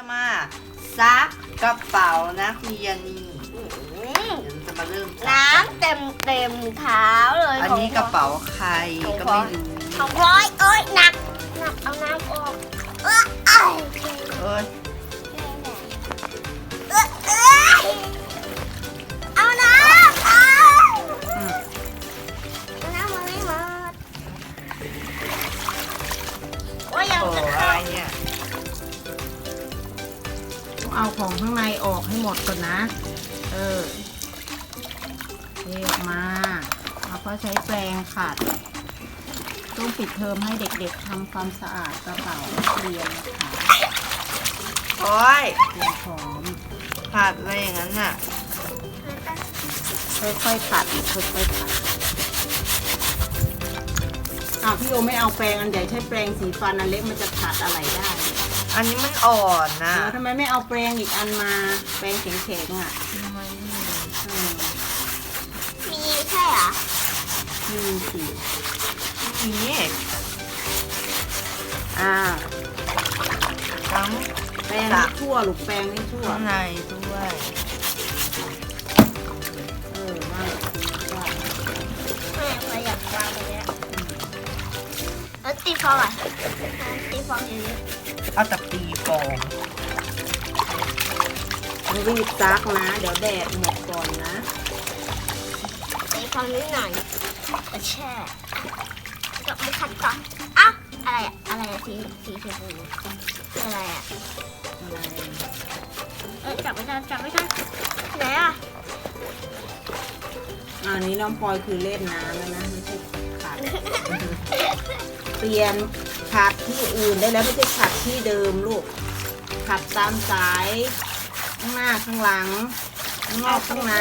จะมาซักกระเป๋านักเรียนนี่อืมเดี๋ยวเราจะมาเริ่มซักน้ำเต็มเต็มเท้าเลยอันนี้ขงกระเป๋าใครก็ไม่รู้ของพลอยเอ้ยหนักหนักเอาน้ำออกเอ้ยเอ้ยเอ้ยเอ้ยเอ้ยเอาน้ำเอาอืมเอาน้ำมาไม่หมดโอ้ยยังโอ้จะอะเข้าไรเนี่ย เอาของข้างในออกให้หมดก่อนนะ เออเทออกมาแล้วก็ใช้แปรงขัดช่วงปิดเทอมให้เด็กๆทำความสะอาดกระเป๋านักเรียนนะคะโอ้ยเตรียมพร้อมขาดอะไรอย่างนั้นน่ะ ค่อยๆขัดค่อยๆขัดอ้าวพี่โอไม่เอาแปรงอันใหญ่ใช้แปรงสีฟันอันเล็กมันจะขัดอะไรได้ อันนี้มันอ่อนนะเออทำไมไม่เอาแปรงอีกอันมาแปรงแข็งๆอะทำไมไม่มีอืมมีใช่เหรอมีสีนี่อ่าทั้งแปรงให้ทั่วลูกแปรงให้ทั่วข้างในด้วยเออนั่นแหละว่าแม่พลอยอยากวางตรงเนี้ยแล้วตีฟองอะตีฟองเยอะ เอาแต่ตีฟองต้องรีบซักนะ เดี๋ยวแดดหมดก่อนนะๆตีฟองนิดหน่อยแต่แช่กับมือขัดก่อนอ้าวอะไรอะอะไรอะสีสีชมพูคืออะไรอะอะไรเออจับไม่ได้จับไม่ได้ไหนอะอันนี้น้องพลอยคือเล่นน้ำแล้วนะไม่ใช่ขัด เปลี่ยนขัดที่อื่นได้แล้วไม่ใช่ขัดที่เดิมลูก ขัดตามสายข้างหน้าข้างหลังข้างนอกข้างใน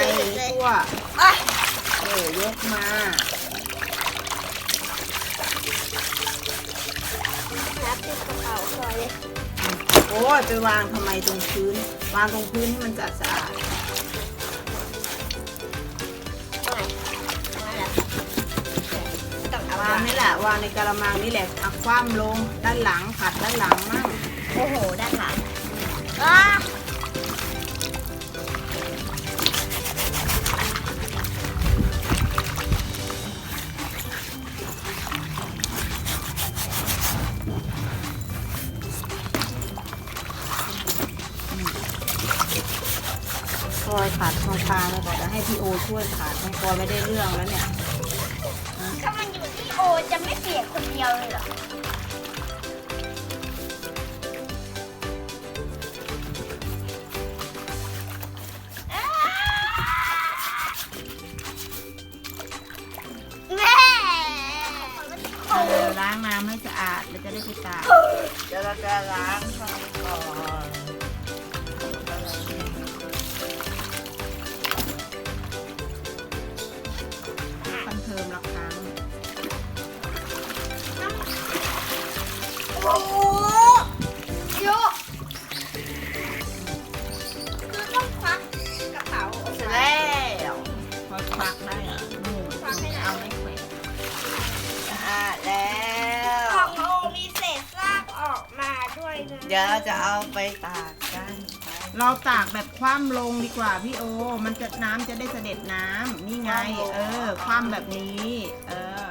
ทั่วเอ้ยเอยกมาแล้วติดกระเป๋าเลยโอ้ยไปวางทำไมตรงพื้น วางตรงพื้นให้มันสะอาดางนี่แหละวางในกระมังนี่แหละเอาคว่ำลงด้านหลังขัดด้านหลังมั่งโอ้โหด้านหลังอ้าพลอยขัดทางทางแล้วก็จะให้พี่โอช่วยขัดน้องพลอยไม่ได้เรื่องแล้วเนี่ย ถ้ามันอยู่ที่โอจะไม่เปียกคนเดียวเลยเหรออ้าแม่เออล้างน้ำให้สะอาดแล้วจะได้ไปตาก เดี๋ยวเราจะล้างทำก่อน อ้โหเยอะคือต้องควักกระเป๋าออกเสร็จมาแล้วพอควักได้เหรอนู่นควักให้หน่อยเอาไม่แขวสะอาดแล้วของโอมีเศษซากออกมาด้วยนะเดี๋ยวเราจะเอาไปตากกันเราตากแบบคว่ำลงดีกว่าพี่โอ มันจะน้ำจะได้เสด็จน้ำนี่ไง เออ คว่ำแบบนี้ เออ